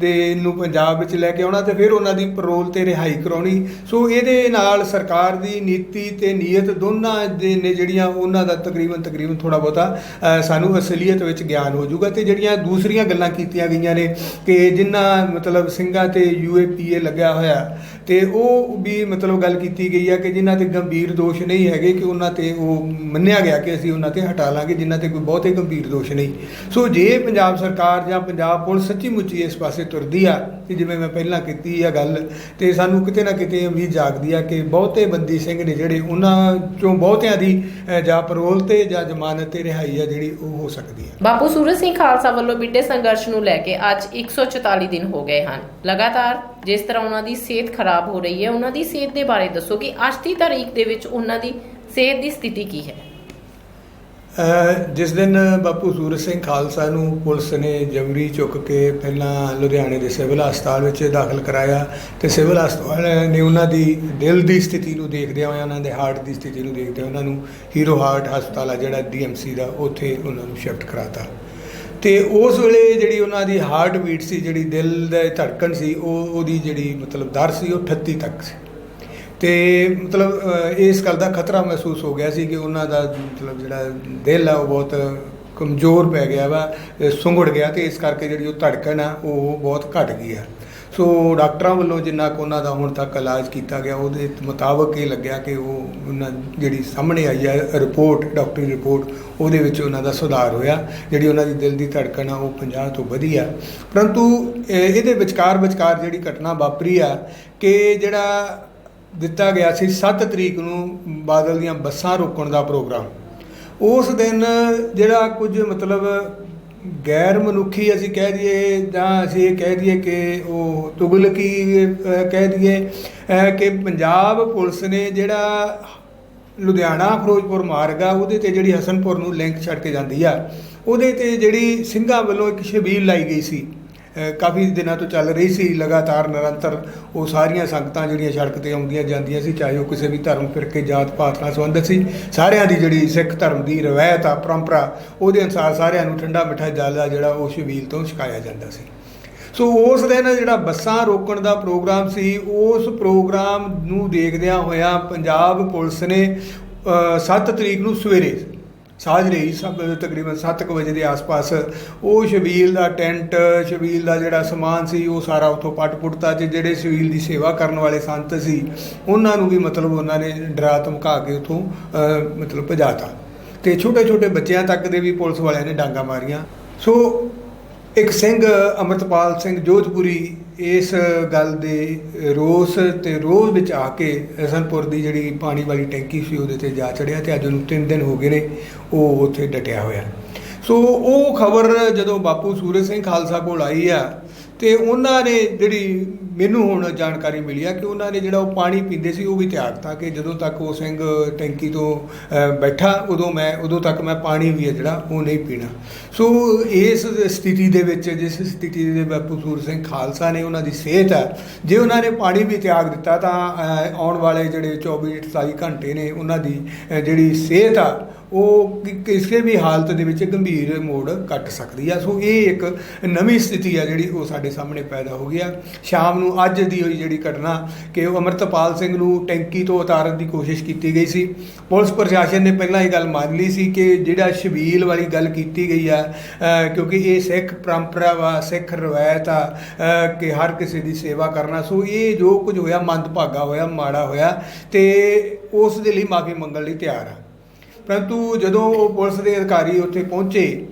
ਦੇ ਨੂੰ ਪੰਜਾਬ ਵਿੱਚ ਲੈ ਕੇ ਆਉਣਾ ਤੇ ਫਿਰ ਉਹਨਾਂ ਦੀ ਪਰੋਲ ਤੇ ਰਿਹਾਈ ਕਰਾਉਣੀ। ਸੋ ਇਹਦੇ ਨਾਲ ਸਰਕਾਰ ਦੀ ਨੀਤੀ ਤੇ ਨੀਅਤ ਦੋਨਾਂ ਦੇ ਨੇ ਜਿਹੜੀਆਂ ਉਹਨਾਂ ਦਾ ਤਕਰੀਬਨ ਤਕਰੀਬਨ ਥੋੜਾ ਬਹੁਤਾ ਸਾਨੂੰ ਅਸਲੀਅਤ ਵਿੱਚ ਗਿਆਨ ਹੋ ਜਾਊਗਾ ਤੇ ਜਿਹੜੀਆਂ ਦੂਸਰੀਆਂ ਗੱਲਾਂ ਕੀਤੀਆਂ ਗਈਆਂ ਨੇ ਕਿ ਜਿਨ੍ਹਾਂ ਮਤਲਬ ਸਿੰਘਾਂ ਤੇ ਯੂਏਪੀਏ ਲੱਗਿਆ ਹੋਇਆ ਤੇ ਉਹ ਵੀ ਮਤਲਬ ਗੱਲ ਕੀਤੀ ਗਈ ਆ ਕਿ ਜਿਨ੍ਹਾਂ ਤੇ ਗੰਭੀਰ ਦੋਸ਼ ਨਹੀਂ ਹੈਗੇ ਕਿ ਉਹਨਾਂ ਤੇ ਉਹ ਮੰਨਿਆ ਗਿਆ ਕਿ ਅਸੀਂ ਉਹਨਾਂ ਤੇ ਹਟਾ ਲਾਂਗੇ ਜਿਨ੍ਹਾਂ ਤੇ ਕੋਈ ਬਹੁਤੇ ਗੰਭੀਰ ਦੋਸ਼ ਨਹੀਂ। ਸੋ ਜੇ ਪੰਜਾਬ ਸਰਕਾਰ ਜਾਂ ਪੰਜਾਬ ਪੁਲਿਸ ਸੱਚੀ ਮੁੱਚੀ ਇਸ ਪਾਸੇ ਤੁਰਦੀ ਆ ਕਿ ਜਿਵੇਂ ਮੈਂ ਪਹਿਲਾਂ ਕੀਤੀ ਆ ਗੱਲ ਤੇ ਸਾਨੂੰ ਕਿਤੇ ਨਾ ਕਿਤੇ ਉਮੀਦ ਜਾਗਦੀ ਆ ਕਿ ਬਹੁਤੇ ਬੰਦੀ ਸਿੰਘ ਨੇ ਜਿਹੜੇ ਉਹਨਾਂ ਚੋਂ ਬਹੁਤਿਆਂ ਦੀ ਅ, ਜਾਂ ਪਰੋਲ ਤੇ ਜਾਂ ਜ਼ਮਾਨਤ ਤੇ ਰਿਹਾਈ ਆ ਜਿਹੜੀ ਉਹ ਹੋ ਸਕਦੀ ਹੈ ਬਾਪੂ ਸੂਰਜ ਸਿੰਘ ਖਾਲਸਾ ਵੱਲੋਂ ਵਿੱਢੇ ਸੰਘਰਸ਼ ਨੂੰ ਲੈ ਕੇ ਅੱਜ 144 ਦਿਨ ਹੋ ਗਏ ਹਨ। ਲਗਾਤਾਰ ਜਿਸ ਤਰ੍ਹਾਂ ਉਹਨਾਂ ਦੀ ਸਿਹਤ ਖਰਾਬ ਹੋ ਰਹੀ ਹੈ, ਉਹਨਾਂ ਦੀ ਸਿਹਤ ਦੇ ਬਾਰੇ ਦੱਸੋ ਕਿ ਅੱਜ ਦੀ ਤਾਰੀਖ ਦੇ ਵਿੱਚ ਉਹਨਾਂ ਦੀ ਸਿਹਤ ਦੀ ਸਥਿਤੀ ਕੀ ਹੈ। ਜਿਸ ਦਿਨ ਬਾਪੂ ਸੂਰਜ ਸਿੰਘ ਖਾਲਸਾ ਨੂੰ ਪੁਲਿਸ ਨੇ ਜਮਰੀ ਚੁੱਕ ਕੇ ਪਹਿਲਾਂ ਲੁਧਿਆਣੇ ਦੇ ਸਿਵਲ ਹਸਪਤਾਲ ਵਿੱਚ ਦਾਖਲ ਕਰਾਇਆ ਤੇ ਸਿਵਲ ਹਸਪਤਾਲ ਨੇ ਉਹਨਾਂ ਦੀ ਦਿਲ ਦੀ ਸਥਿਤੀ ਨੂੰ ਦੇਖਦਿਆਂ ਹੋਇਆਂ, ਉਹਨਾਂ ਦੇ ਹਾਰਟ ਦੀ ਸਥਿਤੀ ਨੂੰ ਦੇਖਦਿਆਂ ਉਹਨਾਂ ਨੂੰ ਹੀਰੋ ਹਾਰਟ ਹਸਪਤਾਲ ਆ ਜਿਹੜਾ ਡੀਐਮਸੀ ਦਾ, ਉੱਥੇ ਉਹਨਾਂ ਨੂੰ ਸ਼ਿਫਟ ਕਰਾਤਾ। ਤੇ ਉਸ ਵੇਲੇ ਜਿਹੜੀ ਉਹਨਾਂ ਦੀ ਹਾਰਟ ਬੀਟ ਸੀ, ਜਿਹੜੀ ਦਿਲ ਦਾ ਧੜਕਣ ਸੀ, ਉਹ ਉਹਦੀ ਜਿਹੜੀ ਮਤਲਬ ਦਰ ਸੀ, ਉਹ 38 ਤੱਕ ਸੀ। ਤੇ ਮਤਲਬ ਇਸ ਗੱਲ ਦਾ ਖਤਰਾ ਮਹਿਸੂਸ ਹੋ ਗਿਆ ਸੀ ਕਿ ਉਹਨਾਂ ਦਾ ਮਤਲਬ ਜਿਹੜਾ ਦਿਲ ਆ, ਉਹ ਬਹੁਤ ਕਮਜ਼ੋਰ ਪੈ ਗਿਆ ਵਾ, ਇਹ ਸੁੰਗੜ ਗਿਆ ਤੇ ਇਸ ਕਰਕੇ ਜਿਹੜੀ ਉਹ ਧੜਕਣ ਆ, ਉਹ ਬਹੁਤ ਘਟ ਗਈ ਆ। ਸੋ ਡਾਕਟਰਾਂ ਵੱਲੋਂ ਜਿੰਨਾ ਕੁ ਉਹਨਾਂ ਦਾ ਹੁਣ ਤੱਕ ਇਲਾਜ ਕੀਤਾ ਗਿਆ, ਉਹਦੇ ਮੁਤਾਬਕ ਇਹ ਲੱਗਿਆ ਕਿ ਉਹ ਉਹਨਾਂ ਜਿਹੜੀ ਸਾਹਮਣੇ ਆਈ ਹੈ ਰਿਪੋਰਟ, ਡਾਕਟਰੀ ਰਿਪੋਰਟ, ਉਹਦੇ ਵਿੱਚ ਉਹਨਾਂ ਦਾ ਸੁਧਾਰ ਹੋਇਆ। ਜਿਹੜੀ ਉਹਨਾਂ ਦੀ ਦਿਲ ਦੀ ਧੜਕਣ ਆ, ਉਹ 50 ਤੋਂ ਵਧੀ ਆ ਪਰੰਤੂ ਇਹ- ਇਹਦੇ ਵਿਚਕਾਰ ਵਿਚਕਾਰ ਜਿਹੜੀ ਘਟਨਾ ਵਾਪਰੀ ਆ ਕਿ ਜਿਹੜਾ ਦਿੱਤਾ ਗਿਆ ਸੀ 7 ਤਰੀਕ ਨੂੰ ਬਾਦਲ ਦੀਆਂ ਬੱਸਾਂ ਰੋਕਣ ਦਾ ਪ੍ਰੋਗਰਾਮ। ਉਸ ਦਿਨ ਜਿਹੜਾ ਕੁਝ ਮਤਲਬ ਗੈਰ ਮਨੁੱਖੀ ਅਸੀਂ ਕਹਿ ਦਈਏ ਜਾਂ ਅਸੀਂ ਇਹ ਕਹਿ ਦਈਏ ਕਿ ਉਹ ਤੁਗਲਕੀ ਅਹ, ਕਹਿ ਦਈਏ ਕਿ ਪੰਜਾਬ ਪੁਲਿਸ ਨੇ ਜਿਹੜਾ ਲੁਧਿਆਣਾ ਫਿਰੋਜ਼ਪੁਰ ਮਾਰਗ ਆ ਉਹਦੇ ਤੇ ਜਿਹੜੀ ਹਸਨਪੁਰ ਨੂੰ ਲਿੰਕ ਛੱਡ ਕੇ ਜਾਂਦੀ ਆ ਉਹਦੇ ਤੇ ਜਿਹੜੀ ਸਿੰਘਾਂ ਵੱਲੋਂ ਇੱਕ ਸ਼ਬੀਲ ਲਾਈ ਗਈ ਸੀ। ਕਾਫੀ ਦਿਨਾਂ ਤੋਂ ਚੱਲ ਰਹੀ ਸੀ, ਲਗਾਤਾਰ, ਨਿਰੰਤਰ ਉਹ ਸਾਰੀਆਂ ਸੰਗਤਾਂ ਜਿਹੜੀਆਂ ਸੜਕ ਤੇ ਆਉਂਦੀਆਂ ਜਾਂਦੀਆਂ ਸੀ, ਚਾਹੇ ਉਹ ਕਿਸੇ ਵੀ ਧਰਮ ਫਿਰਕੇ ਜਾਤ ਪਾਤ ਨਾਲ ਸੰਬੰਧਿਤ ਸੀ, ਸਾਰਿਆਂ ਦੀ ਜਿਹੜੀ ਸਿੱਖ ਧਰਮ ਦੀ ਰਵਾਇਤ ਆ, ਪਰੰਪਰਾ, ਉਹਦੇ ਅਨੁਸਾਰ ਸਾਰਿਆਂ ਨੂੰ ਠੰਡਾ ਮਿੱਠਾ ਜਲ ਆ ਜਿਹੜਾ ਉਹ ਛਬੀਲ ਤੋਂ ਛਕਾਇਆ ਜਾਂਦਾ ਸੀ। ਸੋ ਉਸ ਦਿਨ ਜਿਹੜਾ ਬੱਸਾਂ ਰੋਕਣ ਦਾ ਪ੍ਰੋਗਰਾਮ ਸੀ, ਉਸ ਪ੍ਰੋਗਰਾਮ ਨੂੰ ਦੇਖਦਿਆਂ ਹੋਇਆਂ ਪੰਜਾਬ ਪੁਲਿਸ ਨੇ 7 ਤਰੀਕ ਨੂੰ ਸਵੇਰੇ ਸਾਜ ਰਹੀ ਸਭ ਤਕਰੀਬਨ 7:00 ਵਜੇ ਦੇ ਆਸ-ਪਾਸ। ਉਹ ਸ਼ਬੀਲ ਦਾ ਟੈਂਟ ਸ਼ਬੀਲ ਦਾ ਜਿਹੜਾ ਸਮਾਨ ਸੀ ਉਹ ਸਾਰਾ ਉੱਥੋਂ ਪੱਟ ਪੁੱਟਤਾ ਤੇ ਜਿਹੜੇ ਸ਼ਬੀਲ ਦੀ ਸੇਵਾ ਕਰਨ ਵਾਲੇ ਸੰਤ ਸੀ ਉਹਨਾਂ ਨੂੰ ਵੀ ਮਤਲਬ ਉਹਨਾਂ ਨੇ ਡਰਾ ਧਮਕਾ ਕੇ ਉੱਥੋਂ ਅਹ, ਮਤਲਬ ਭਜਾਤਾ। ਤੇ ਛੋਟੇ-ਛੋਟੇ ਬੱਚਿਆਂ ਤੱਕ ਦੇ ਵੀ ਪੁਲਿਸ ਵਾਲਿਆਂ ਨੇ ਡਾਂਗਾ ਮਾਰੀਆਂ। ਸੋ ਇੱਕ ਸਿੰਘ ਅਮਰਤਪਾਲ ਸਿੰਘ ਜੋਧਪੁਰੀ ਇਸ ਗੱਲ ਦੇ ਰੋਸ ਤੇ ਰੋਹ ਵਿੱਚ ਆ ਕੇ ਹਸਨਪੁਰ ਦੀ ਜਿਹੜੀ ਪਾਣੀ ਵਾਲੀ ਟੈਂਕੀ ਸੀ, ਉਹਦੇ ਤੇ ਜਾ ਚੜਿਆ ਤੇ ਅੱਜ ਉਹਨੂੰ 3 ਦਿਨ ਹੋ ਗਏ ਨੇ, ਉਹ ਉੱਥੇ ਡਟਿਆ ਹੋਇਆ। ਸੋ ਉਹ ਖਬਰ ਜਦੋਂ ਬਾਪੂ ਸੂਰਜ ਸਿੰਘ ਖਾਲਸਾ ਕੋਲ ਆਈ ਆ ਤੇ ਉਹਨਾਂ ਨੇ ਜਿਹੜੀ ਮੈਨੂੰ ਹੁਣ ਜਾਣਕਾਰੀ ਮਿਲੀ ਆ ਕਿ ਉਹਨਾਂ ਨੇ ਜਿਹੜਾ ਉਹ ਪਾਣੀ ਪੀਂਦੇ ਸੀ, ਉਹ ਵੀ ਤਿਆਗਤਾ ਕਿ ਜਦੋਂ ਤੱਕ ਉਹ ਸਿੰਘ ਟੈਂਕੀ ਤੋਂ ਬੈਠਾ, ਉਦੋਂ ਮੈਂ, ਉਦੋਂ ਤੱਕ ਮੈਂ ਪਾਣੀ ਵੀ ਹੈ ਜਿਹੜਾ, ਉਹ ਨਹੀਂ ਪੀਣਾ। ਸੋ ਇਸ ਸਥਿਤੀ ਦੇ ਵਿੱਚ, ਜਿਸ ਸਥਿਤੀ ਦੇ ਬਾਪੂ ਸੂਰ ਸਿੰਘ ਖਾਲਸਾ ਨੇ ਉਹਨਾਂ ਦੀ ਸਿਹਤ ਆ, ਜੇ ਉਹਨਾਂ ਨੇ ਪਾਣੀ ਵੀ ਤਿਆਗ ਦਿੱਤਾ ਤਾਂ ਆਉਣ ਵਾਲੇ ਜਿਹੜੇ 24 27 ਘੰਟੇ ਨੇ ਉਹਨਾਂ ਦੀ ਜਿਹੜੀ ਸਿਹਤ ਆ ਉਹ ਕਿ- ਕਿਸੇ ਵੀ ਹਾਲਤ ਦੇ ਵਿੱਚ ਗੰਭੀਰ ਮੋੜ ਕੱਟ ਸਕਦੀ ਆ। ਸੋ ਇਹ ਇੱਕ ਨਵੀਂ ਸਥਿਤੀ ਆ ਜਿਹੜੀ ਉਹ ਸਾਡੇ ਸਾਹਮਣੇ ਪੈਦਾ ਹੋ ਗਈ ਆ। ਸ਼ਾਮ ਨੂੰ ਅੱਜ ਦੀ ਹੋਈ ਜਿਹੜੀ ਘਟਨਾ ਕਿ ਉਹ ਅਮਰਤਪਾਲ ਸਿੰਘ ਨੂੰ ਟੈਂਕੀ ਤੋਂ ਉਤਾਰਨ ਦੀ ਕੋਸ਼ਿਸ਼ ਕੀਤੀ ਗਈ ਸੀ। ਪੁਲਿਸ ਪ੍ਰਸ਼ਾਸਨ ਨੇ ਪਹਿਲਾਂ ਇਹ ਗੱਲ ਮੰਨ ਲਈ ਸੀ ਕਿ ਜਿਹੜਾ ਸ਼ਬੀਲ ਵਾਲੀ ਗੱਲ ਕੀਤੀ ਗਈ ਆ ਅਹ, ਕਿਉਂਕਿ ਇਹ ਸਿੱਖ ਪਰੰਪਰਾ ਵਾ ਸਿੱਖ ਰਵਾਇਤ ਆ ਅਹ, ਕਿ ਹਰ ਕਿਸੇ ਦੀ ਸੇਵਾ ਕਰਨਾ। ਸੋ ਇਹ ਜੋ ਕੁਝ ਹੋਇਆ ਮੰਦਭਾਗਾ ਹੋਇਆ ਮਾੜਾ ਹੋਇਆ ਤੇ ਉਸ ਦੇ ਲਈ ਮਾਫੀ ਮੰਗਣ ਲਈ ਤਿਆਰ ਆ। ਪਰੰਤੂ ਜਦੋਂ ਉਹ ਪੁਲਿਸ ਦੇ ਅਧਿਕਾਰੀ ਉੱਥੇ ਪਹੁੰਚੇ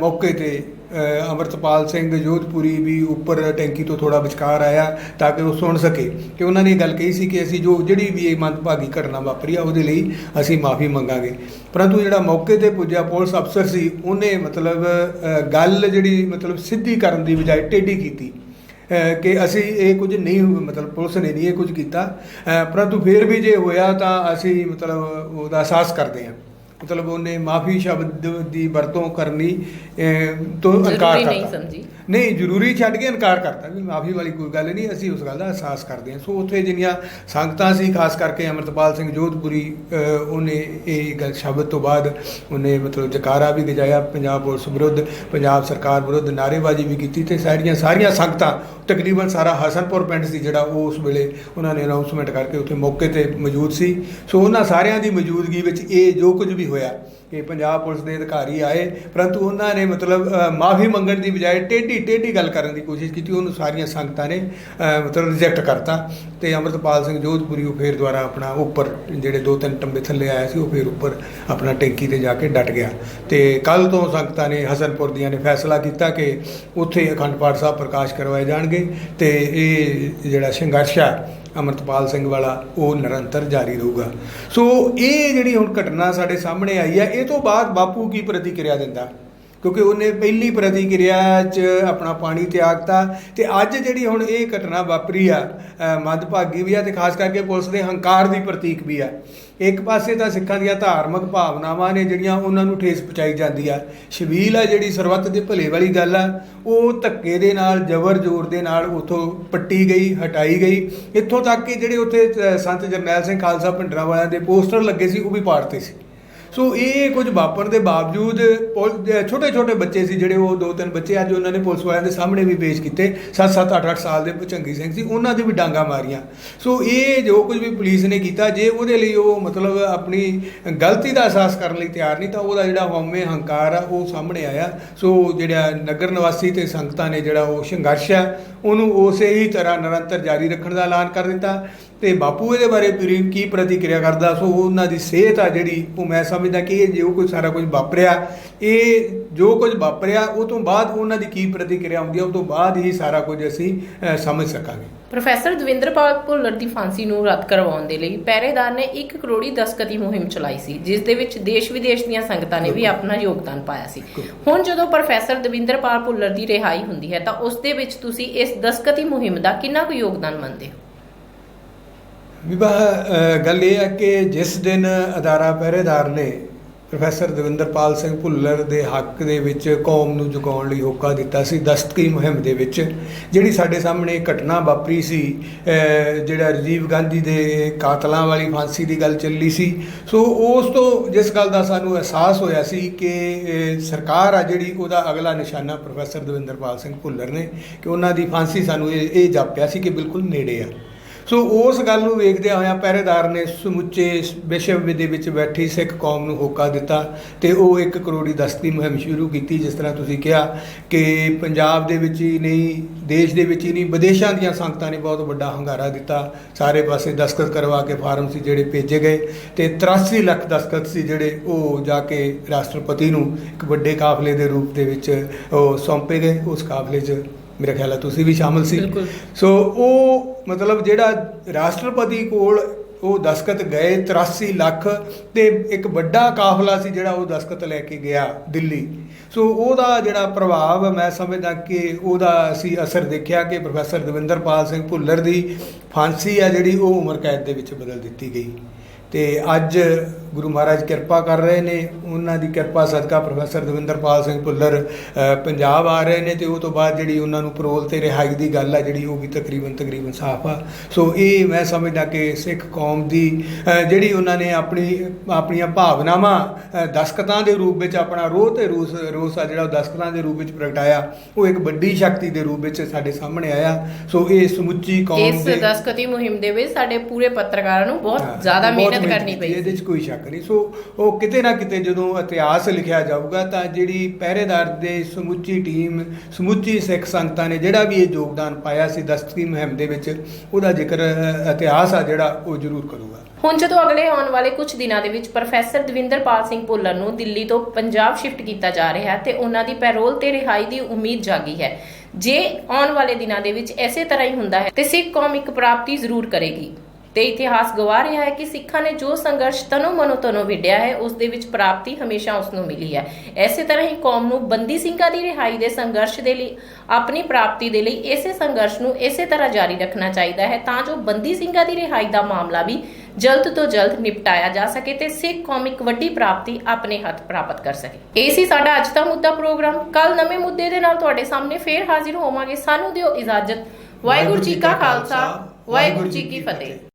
ਮੌਕੇ ਤੇ, ਅਹ, ਅਮਰਤਪਾਲ ਸਿੰਘ ਜੋਧਪੁਰੀ ਵੀ ਉੱਪਰ ਟੈਂਕੀ ਤੋਂ ਥੋੜਾ ਵਿਚਕਾਰ ਆਇਆ ਤਾਂ ਕਿ ਉਹ ਸੁਣ ਸਕੇ ਕਿ ਉਹਨਾਂ ਨੇ ਗੱਲ ਕਹੀ ਸੀ ਕਿ ਅਸੀਂ ਜੋ ਜਿਹੜੀ ਵੀ ਇਹ ਮੰਦਭਾਗੀ ਘਟਨਾ ਵਾਪਰੀ ਆ, ਉਹਦੇ ਲਈ ਅਸੀਂ ਮਾਫੀ ਮੰਗਾਂਗੇ। ਪਰੰਤੂ ਜਿਹੜਾ ਮੌਕੇ ਤੇ ਪੁੱਜਿਆ ਪੁਲਿਸ ਅਫਸਰ ਸੀ, ਉਹਨੇ ਮਤਲਬ ਗੱਲ ਜਿਹੜੀ ਮਤਲਬ ਸਿੱਧੀ ਕਰਨ ਦੀ ਬਜਾਏ ਟੇਢੀ ਕੀਤੀ ਕਿ ਅਸੀਂ ਇਹ ਕੁਝ ਨਹੀਂ, ਮਤਲਬ ਪੁਲਿਸ ਨੇ ਨਹੀਂ ਇਹ ਕੁਝ ਕੀਤਾ ਪਰੰਤੂ ਫਿਰ ਵੀ ਜੇ ਹੋਇਆ ਤਾਂ ਅਸੀਂ ਮਤਲਬ ਉਹਦਾ ਅਹਿਸਾਸ ਕਰਦੇ ਹਾਂ। ਮਤਲਬ ਉਹਨੇ ਮਾਫੀ ਸ਼ਬਦ ਦੀ ਵਰਤੋਂ ਕਰਨੀ ਤੋਂ ਇਨਕਾਰ ਕਰਤਾ। ਨਹੀਂ ਸਮਝੀ। ਨਹੀਂ, ਜ਼ਰੂਰੀ ਛੱਡ ਕੇ ਇਨਕਾਰ ਕਰਤਾ। ਵੀ ਮਾਫੀ ਵਾਲੀ ਕੋਈ ਗੱਲ ਨਹੀਂ, ਅਸੀਂ ਉਸ ਗੱਲ ਦਾ ਅਹਿਸਾਸ ਕਰਦੇ ਹਾਂ। ਸੋ ਉੱਥੇ ਜਿਹੜੀਆਂ ਸੰਗਤਾਂ ਸੀ, ਖਾਸ ਕਰਕੇ ਅਮਰਤਪਾਲ ਸਿੰਘ ਜੋਧਪੁਰੀ ਉਹਨੇ ਇਹ ਗੱਲ ਸ਼ਬਦ ਤੋਂ ਬਾਅਦ ਉਹਨੇ ਮਤਲਬ ਜਕਾਰਾ ਵੀ ਗਜਾਇਆ ਪੰਜਾਬ ਪੁਲਿਸ ਵਿਰੁੱਧ, ਪੰਜਾਬ ਸਰਕਾਰ ਵਿਰੁੱਧ ਨਾਅਰੇਬਾਜ਼ੀ ਵੀ ਕੀਤੀ ਤੇ ਸਾਰੀਆਂ ਸਾਰੀਆਂ ਸੰਗਤਾਂ, ਤਕਰੀਬਨ ਸਾਰਾ ਹਸਨਪੁਰ ਪਿੰਡ ਸੀ ਜਿਹੜਾ ਉਹ ਉਸ ਵੇਲੇ ਉਹਨਾਂ ਨੇ ਅਨਾਉਂਸਮੈਂਟ ਕਰਕੇ ਉੱਥੇ ਮੌਕੇ ਤੇ ਮੌਜੂਦ ਸੀ। ਸੋ ਉਹਨਾਂ ਸਾਰਿਆਂ ਦੀ ਮੌਜੂਦਗੀ ਵਿੱਚ ਇਹ ਜੋ ਕੁਝ ਵੀ ਹੋਇਆ ਕਿ ਪੰਜਾਬ ਪੁਲਿਸ ਦੇ ਅਧਿਕਾਰੀ ਆਏ, ਪਰੰਤੂ ਉਹਨਾਂ ਨੇ ਮਤਲਬ ਮਾਫੀ ਮੰਗਣ ਦੀ ਬਜਾਏ ਟੇਢੀ ਟੇਢੀ ਗੱਲ ਕਰਨ ਦੀ ਕੋਸ਼ਿਸ਼ ਕੀਤੀ, ਉਹਨੂੰ ਸਾਰੀਆਂ ਸੰਗਤਾਂ ਨੇ ਮਤਲਬ ਰਿਜੈਕਟ ਕਰਤਾ ਤੇ ਅਮਰਤਪਾਲ ਸਿੰਘ ਜੋਧਪੁਰੀ ਉਹ ਫੇਰ ਦੁਆਰਾ ਆਪਣਾ ਉੱਪਰ, ਜਿਹੜੇ ਦੋ ਤਿੰਨ ਟੰਬੇ ਥੱਲੇ ਆਇਆ ਸੀ, ਉਹ ਫੇਰ ਉੱਪਰ ਆਪਣਾ ਟੈਂਕੀ ਤੇ ਜਾ ਕੇ ਡਟ ਗਿਆ। ਤੇ ਕੱਲ ਤੋਂ ਸੰਗਤਾਂ ਨੇ ਹਸਨਪੁਰ ਦੀਆਂ ਨੇ ਫੈਸਲਾ ਕੀਤਾ ਕਿ ਉੱਥੇ ਅਖੰਡ ਪਾਠ ਸਾਹਿਬ ਪ੍ਰਕਾਸ਼ ਕਰਵਾਏ ਜਾਣਗੇ ਤੇ ਇਹ ਜਿਹੜਾ ਸੰਘਰਸ਼ ਆ ਅਮਰਤਪਾਲ ਸਿੰਘ ਵਾਲਾ, ਉਹ ਨਿਰੰਤਰ ਜਾਰੀ ਰਹੂਗਾ। ਸੋ ਇਹ ਜਿਹੜੀ ਹੁਣ ਘਟਨਾ ਸਾਡੇ ਸਾਹਮਣੇ ਆਈ ਹੈ, ਇਹ ਤੋਂ ਬਾਅਦ ਬਾਪੂ ਕੀ ਪ੍ਰਤੀਕਿਰਿਆ ਦਿੰਦਾ? ਕਿਉਂਕਿ ਉਹਨੇ ਪਹਿਲੀ ਪ੍ਰਤੀਕਿਰਿਆ 'ਚ ਆਪਣਾ ਪਾਣੀ ਤਿਆਗਤਾ ਤੇ ਅੱਜ ਜਿਹੜੀ ਹੁਣ ਇਹ ਘਟਨਾ ਵਾਪਰੀ ਆ ਅਹ ਮੰਦਭਾਗੀ ਵੀ ਆ ਤੇ ਖਾਸ ਕਰਕੇ ਪੁਲਿਸ ਦੇ ਹੰਕਾਰ ਦੀ ਪ੍ਰਤੀਕ ਵੀ ਆ। ਇੱਕ ਪਾਸੇ ਤਾਂ ਸਿੱਖਾਂ ਦੀਆਂ ਧਾਰਮਿਕ ਭਾਵਨਾਵਾਂ ਨੇ ਜਿਹੜੀਆਂ ਉਹਨਾਂ ਨੂੰ ਠੇਸ ਪਹੁੰਚਾਈ ਜਾਂਦੀ ਆ। ਸ਼ਬੀਲ ਆ ਜਿਹੜੀ ਸਰਬੱਤ ਦੇ ਭਲੇ ਵਾਲੀ ਗੱਲ ਆ, ਉਹ ਧੱਕੇ ਦੇ ਨਾਲ, ਜ਼ਬਰ ਜ਼ੋਰ ਦੇ ਨਾਲ ਉਥੋਂ ਪੱਟੀ ਗਈ, ਹਟਾਈ ਗਈ। ਇੱਥੋਂ ਤੱਕ ਕਿ ਜਿਹੜੇ ਉੱਥੇ ਸੰਤ ਜਰਨੈਲ ਸਿੰਘ ਖਾਲਸਾ ਭਿੰਡਰਾਂ ਵਾਲਿਆਂ ਦੇ ਪੋਸਟਰ ਲੱਗੇ ਸੀ, ਉਹ ਵੀ ਪਾੜਤੇ ਸੀ। ਸੋ ਇਹ ਕੁਝ ਵਾਪਰ ਦੇ ਬਾਵਜੂਦ ਛੋਟੇ ਛੋਟੇ ਬੱਚੇ ਸੀ ਜਿਹੜੇ ਉਹ ਦੋ ਤਿੰਨ ਬੱਚੇ ਅੱਜ ਉਹਨਾਂ ਨੇ ਪੁਲਿਸ ਵਾਲਿਆਂ ਦੇ ਸਾਹਮਣੇ ਵੀ ਪੇਸ਼ ਕੀਤੇ। 7-7 8-8 ਸਾਲ ਦੇ ਚੰਗੀ ਸਿੰਘ ਸੀ। ਉਹਨਾਂ ਦੇ ਵੀ ਡਾਂਗਾ ਮਾਰੀਆਂ। ਸੋ ਇਹ ਜੋ ਕੁਝ ਵੀ ਪੁਲਿਸ ਨੇ ਕੀਤਾ, ਜੇ ਉਹਦੇ ਲਈ ਉਹ ਮਤਲਬ ਆਪਣੀ ਗਲਤੀ ਦਾ ਅਹਿਸਾਸ ਕਰਨ ਲਈ ਤਿਆਰ ਨਹੀਂ, ਤਾਂ ਉਹਦਾ ਜਿਹੜਾ ਹਉਮੈ ਹੰਕਾਰ ਆ, ਉਹ ਸਾਹਮਣੇ ਆਇਆ। ਸੋ ਜਿਹੜਾ ਨਗਰ ਨਿਵਾਸੀ ਤੇ ਸੰਗਤਾਂ ਨੇ ਜਿਹੜਾ ਉਹ ਸੰਘਰਸ਼ ਆ, ਉਹਨੂੰ ਉਸੇ ਹੀ ਤਰ੍ਹਾਂ ਨਿਰੰਤਰ ਜਾਰੀ ਰੱਖਣ ਦਾ ਐਲਾਨ ਕਰ ਦਿੱਤਾ। ਤੇ ਬਾਪੂ ਇਹਦੇ ਬਾਰੇ ਪੂਰੀ ਕੀ ਪ੍ਰਤੀਕਿਰਿਆ ਕਰਦਾ? ਸੋ ਉਹਨਾਂ ਦੀ ਸਿਹਤ ਆ ਜਿਹੜੀ ਉਹ ਮੈਂ ਸਮਝਦਾ ਕਿ ਇਹ ਜੋ ਕੁਝ ਸਾਰਾ ਕੁਝ ਵਾਪਰਿਆ ਇਹ ਜੋ ਕੁਝ ਵਾਪਰਿਆ ਉਹ ਤੋਂ ਬਾਅਦ ਉਹਨਾਂ ਦੀ ਕੀ ਪ੍ਰਤੀਕਿਰਿਆ ਹੁੰਦੀ ਹੈ ਉਹ ਤੋਂ ਬਾਅਦ ਹੀ ਸਾਰਾ ਕੁਝ ਅਸੀਂ ਸਮਝ ਸਕਾਂਗੇ। ਪ੍ਰੋਫੈਸਰ ਦਵਿੰਦਰਪਾਲ ਭੁੱਲਰ ਦੀ ਫਾਂਸੀ ਨੂੰ ਰੱਦ ਕਰਵਾਉਣ ਦੇ ਲਈ ਪਹਿਰੇਦਾਰ ਨੇ 1 ਕਰੋੜੀ ਦਸਕਤੀ ਮੁਹਿੰਮ ਚਲਾਈ ਸੀ ਜਿਸ ਦੇ ਵਿੱਚ ਦੇਸ਼ ਵਿਦੇਸ਼ ਦੀਆਂ ਸੰਗਤਾਂ ਨੇ ਵੀ ਆਪਣਾ ਯੋਗਦਾਨ ਪਾਇਆ ਸੀ। ਹੁਣ ਜਦੋਂ ਪ੍ਰੋਫੈਸਰ ਦਵਿੰਦਰਪਾਲ ਭੁੱਲਰ ਦੀ ਰਿਹਾਈ ਹੁੰਦੀ ਹੈ ਤਾਂ ਉਸ ਦੇ ਵਿੱਚ ਤੁਸੀਂ ਇਸ ਦਸਕਤੀ ਮੁਹਿੰਮ ਦਾ ਕਿੰਨਾ ਕੁ ਯੋਗਦਾਨ ਮੰਨਦੇ ਹੋ? ਵਿਵਾਹ ਗੱਲ ਇਹ ਹੈ ਕਿ ਜਿਸ ਦਿਨ ਅਦਾਰਾ ਪਹਿਰੇਦਾਰ ਨੇ ਪ੍ਰੋਫੈਸਰ ਦਵਿੰਦਰਪਾਲ ਸਿੰਘ ਭੁੱਲਰ ਦੇ ਹੱਕ ਦੇ ਵਿੱਚ ਕੌਮ ਨੂੰ ਜਗਾਉਣ ਲਈ ਹੋਕਾ ਦਿੱਤਾ ਸੀ, ਦਸਤਕੀ ਮੁਹਿੰਮ ਦੇ ਵਿੱਚ, ਜਿਹੜੀ ਸਾਡੇ ਸਾਹਮਣੇ ਘਟਨਾ ਵਾਪਰੀ ਸੀ ਜਿਹੜਾ ਰਾਜੀਵ ਗਾਂਧੀ ਦੇ ਕਾਤਲਾਂ ਵਾਲੀ ਫਾਂਸੀ ਦੀ ਗੱਲ ਚੱਲੀ ਸੀ। ਸੋ ਉਸ ਤੋਂ ਜਿਸ ਗੱਲ ਦਾ ਸਾਨੂੰ ਅਹਿਸਾਸ ਹੋਇਆ ਸੀ ਕਿ ਸਰਕਾਰ ਆ ਜਿਹੜੀ ਉਹਦਾ ਅਗਲਾ ਨਿਸ਼ਾਨਾ ਪ੍ਰੋਫੈਸਰ ਦਵਿੰਦਰਪਾਲ ਸਿੰਘ ਭੁੱਲਰ ਨੇ, ਕਿ ਉਹਨਾਂ ਦੀ ਫਾਂਸੀ ਸਾਨੂੰ ਇਹ ਇਹ ਜਾਪਿਆ ਸੀ ਕਿ ਬਿਲਕੁਲ ਨੇੜੇ ਆ। ਸੋ ਉਸ ਗੱਲ ਨੂੰ ਵੇਖਦਿਆਂ ਹੋਇਆਂ ਪਹਿਰੇਦਾਰ ਨੇ ਸਮੁੱਚੇ ਵਿਸ਼ਵ ਦੇ ਵਿੱਚ ਬੈਠੀ ਸਿੱਖ ਕੌਮ ਨੂੰ ਹੋਕਾ ਦਿੱਤਾ ਤੇ ਉਹ ਇੱਕ ਕਰੋੜੀ ਦਸਤੀ ਮੁਹਿੰਮ ਸ਼ੁਰੂ ਕੀਤੀ, ਜਿਸ ਤਰ੍ਹਾਂ ਤੁਸੀਂ ਕਿਹਾ ਕਿ ਪੰਜਾਬ ਦੇ ਵਿੱਚ ਹੀ ਨਹੀਂ, ਦੇਸ਼ ਦੇ ਵਿੱਚ ਹੀ ਨਹੀਂ, ਵਿਦੇਸ਼ਾਂ ਦੀਆਂ ਸੰਗਤਾਂ ਨੇ ਬਹੁਤ ਵੱਡਾ ਹੰਗਾਰਾ ਦਿੱਤਾ। ਸਾਰੇ ਪਾਸੇ ਦਸਤਖਤ ਕਰਵਾ ਕੇ ਫਾਰਮ ਸੀ ਜਿਹੜੇ ਭੇਜੇ ਗਏ ਤੇ 83 ਲੱਖ ਦਸਤਖਤ ਸੀ ਜਿਹੜੇ ਉਹ ਜਾ ਕੇ ਰਾਸ਼ਟਰਪਤੀ ਨੂੰ ਇੱਕ ਵੱਡੇ ਕਾਫਲੇ ਦੇ ਰੂਪ ਦੇ ਵਿੱਚ ਸੌਂਪੇ ਗਏ। ਉਸ ਕਾਫਲੇ 'ਚ ਮੇਰਾ ਖਿਆਲ ਹੈ ਤੁਸੀਂ ਵੀ ਸ਼ਾਮਲ ਸੀ। ਸੋ ਉਹ ਮਤਲਬ ਜਿਹੜਾ ਰਾਸ਼ਟਰਪਤੀ ਕੋਲ ਉਹ ਦਸਖਤ ਗਏ 83 ਲੱਖ ਤੇ ਇੱਕ ਵੱਡਾ ਕਾਫਲਾ ਸੀ ਜਿਹੜਾ ਉਹ ਦਸਖਤ ਲੈ ਕੇ ਗਿਆ ਦਿੱਲੀ। ਸੋ ਉਹਦਾ ਜਿਹੜਾ ਪ੍ਰਭਾਵ ਮੈਂ ਸਮਝਦਾ ਕਿ ਉਹਦਾ ਅਸੀਂ ਅਸਰ ਦੇਖਿਆ ਕਿ ਪ੍ਰੋਫੈਸਰ ਦਵਿੰਦਰਪਾਲ ਸਿੰਘ ਭੁੱਲਰ ਦੀ ਫਾਂਸੀ ਆ ਜਿਹੜੀ ਉਹ ਉਮਰ ਕੈਦ ਦੇ ਵਿੱਚ ਬਦਲ ਦਿੱਤੀ ਗਈ। ਤੇ ਅੱਜ ਗੁਰੂ ਮਹਾਰਾਜ ਕਿਰਪਾ ਕਰ ਰਹੇ ਨੇ ਉਹਨਾਂ ਦੀ ਕਿਰਪਾ ਸਦਕਾ ਪ੍ਰੋਫੈਸਰ ਦਵਿੰਦਰਪਾਲ ਸਿੰਘ ਭੁੱਲਰ ਪੰਜਾਬ ਆ ਰਹੇ ਨੇ ਤੇ ਉਹ ਤੋਂ ਬਾਅਦ ਜਿਹੜੀ ਉਹਨਾਂ ਨੂੰ ਪਰੋਲ ਤੇ ਰਿਹਾਈ ਦੀ ਗੱਲ ਆ ਜਿਹੜੀ ਉਹ ਵੀ ਤਕਰੀਬਨ ਤਕਰੀਬਨ ਸਾਫ਼ ਆ। ਸੋ ਇਹ ਮੈਂ ਸਮਝਦਾ ਕਿ ਸਿੱਖ ਕੌਮ ਦੀ ਜਿਹੜੀ ਉਹਨਾਂ ਨੇ ਆਪਣੀ ਆਪਣੀਆਂ ਭਾਵਨਾਵਾਂ ਦਸਕਤਾਂ ਦੇ ਰੂਪ ਵਿੱਚ ਆਪਣਾ ਰੋਹ ਤੇ ਰੋਸ ਰੋਸ ਆ ਜਿਹੜਾ ਉਹ ਦਸਕਤਾਂ ਦੇ ਰੂਪ ਵਿੱਚ ਪ੍ਰਗਟਾਇਆ ਉਹ ਇੱਕ ਵੱਡੀ ਸ਼ਕਤੀ ਦੇ ਰੂਪ ਵਿੱਚ ਸਾਡੇ ਸਾਹਮਣੇ ਆਇਆ। ਸੋ ਇਹ ਸਮੁੱਚੀ ਕੌਮ ਇਸ ਦੇ ਦਸਕਤੀ ਮੁਹਿੰਮ ਦੇ ਵਿੱਚ ਸਾਡੇ ਪੂਰੇ ਪੱਤਰਕਾਰਾਂ ਨੂੰ ਬਹੁਤ ਜ਼ਿਆਦਾ ਮਿਹਨਤ ਕਰਨੀ ਪਈ ਇਹਦੇ ਵਿੱਚ ਕੋਈ ਸ਼ੱਕ ਨਹੀਂ। ਸੋ ਉਹ ਕਿਤੇ ਨਾ ਕਿਤੇ ਜਦੋਂ ਇਤਿਹਾਸ ਲਿਖਿਆ ਜਾਊਗਾ ਤਾਂ ਜਿਹੜੀ ਪਹਿਰੇਦਾਰ ਦੇ ਸਮੁੱਚੀ ਟੀਮ, ਸਮੁੱਚੀ ਸਿੱਖ ਸੰਗਤਾਂ ਨੇ ਜਿਹੜਾ ਵੀ ਇਹ ਯੋਗਦਾਨ ਪਾਇਆ ਸੀ ਦਸਤਕੀ ਮੁਹਿੰਮ ਦੇ ਵਿੱਚ, ਉਹਦਾ ਜ਼ਿਕਰ ਇਤਿਹਾਸ ਆ ਜਿਹੜਾ ਉਹ ਜ਼ਰੂਰ ਕਰੂਗਾ। ਹੁਣ ਜਦੋਂ ਅਗਲੇ ਆਉਣ ਵਾਲੇ ਕੁਝ ਦਿਨਾਂ ਦੇ ਵਿੱਚ ਪ੍ਰੋਫੈਸਰ ਦਵਿੰਦਰਪਾਲ ਸਿੰਘ ਭੁੱਲਰ ਨੂੰ ਦਿੱਲੀ ਤੋਂ ਪੰਜਾਬ ਸ਼ਿਫਟ ਕੀਤਾ ਜਾ ਰਿਹਾ ਹੈ ਤੇ ਉਹਨਾਂ ਦੀ ਪੈਰੋਲ ਤੇ ਰਿਹਾਈ ਦੀ ਉਮੀਦ ਜਾਗੀ ਹੈ। ਜੇ ਆਉਣ ਵਾਲੇ ਦਿਨਾਂ ਦੇ ਵਿੱਚ ਇਸੇ ਤਰ੍ਹਾਂ ਹੀ ਹੁੰਦਾ ਹੈ ਤੇ ਸਿੱਖ ਕੌਮ ਇੱਕ ਪ੍ਰਾਪਤੀ ਜ਼ਰੂਰ ਕਰੇਗੀ। ਤੇ ਇਤਿਹਾਸ ਗਵਾ ਰਿਹਾ ਹੈ ਕਿ ਸਿੱਖਾਂ ਨੇ ਜੋ ਸੰਘਰਸ਼ ਤਨੋ ਮਨੋ ਤਨੋ ਵਿੱਢਿਆ ਹੈ, ਉਸ ਦੇ ਵਿੱਚ ਪ੍ਰਾਪਤੀ ਹਮੇਸ਼ਾ ਉਸ ਨੂੰ ਮਿਲੀ ਹੈ। ਐਸੇ ਤਰ੍ਹਾਂ ਹੀ ਕੌਮ ਨੂੰ ਬੰਦੀ ਸਿੰਘਾਂ ਦੀ ਰਿਹਾਈ ਦੇ ਸੰਘਰਸ਼ ਦੇ ਲਈ, ਆਪਣੀ ਪ੍ਰਾਪਤੀ ਦੇ ਲਈ ਇਸੇ ਸੰਘਰਸ਼ ਨੂੰ ਇਸੇ ਤਰ੍ਹਾਂ ਜਾਰੀ ਰੱਖਣਾ ਚਾਹੀਦਾ ਹੈ ਤਾਂ ਜੋ ਬੰਦੀ ਸਿੰਘਾਂ ਦੀ ਰਿਹਾਈ ਦਾ ਮਾਮਲਾ ਵੀ ਜਲਦ ਤੋਂ ਜਲਦ ਨਿਪਟਾਇਆ ਜਾ ਸਕੇ ਤੇ ਸਿੱਖ ਕੌਮ ਇੱਕ ਵੱਡੀ ਪ੍ਰਾਪਤੀ ਆਪਣੇ ਹੱਥ ਪ੍ਰਾਪਤ ਕਰ ਸਕੇ। ਇਹ ਸੀ ਸਾਡਾ ਅੱਜ ਦਾ ਮੁੱਦਾ ਪ੍ਰੋਗਰਾਮ। ਕੱਲ ਨਵੇਂ ਮੁੱਦੇ ਦੇ ਨਾਲ ਤੁਹਾਡੇ ਸਾਹਮਣੇ ਫੇਰ ਹਾਜ਼ਰ ਹੋਵਾਂਗੇ। ਸਾਨੂੰ ਦਿਓ ਇਜਾਜ਼ਤ। ਵਾਹਿਗੁਰੂ ਜੀ ਕਾ ਖਾਲਸਾ, ਵਾਹਿਗੁਰੂ ਜੀ ਕੀ ਫਤਿਹ।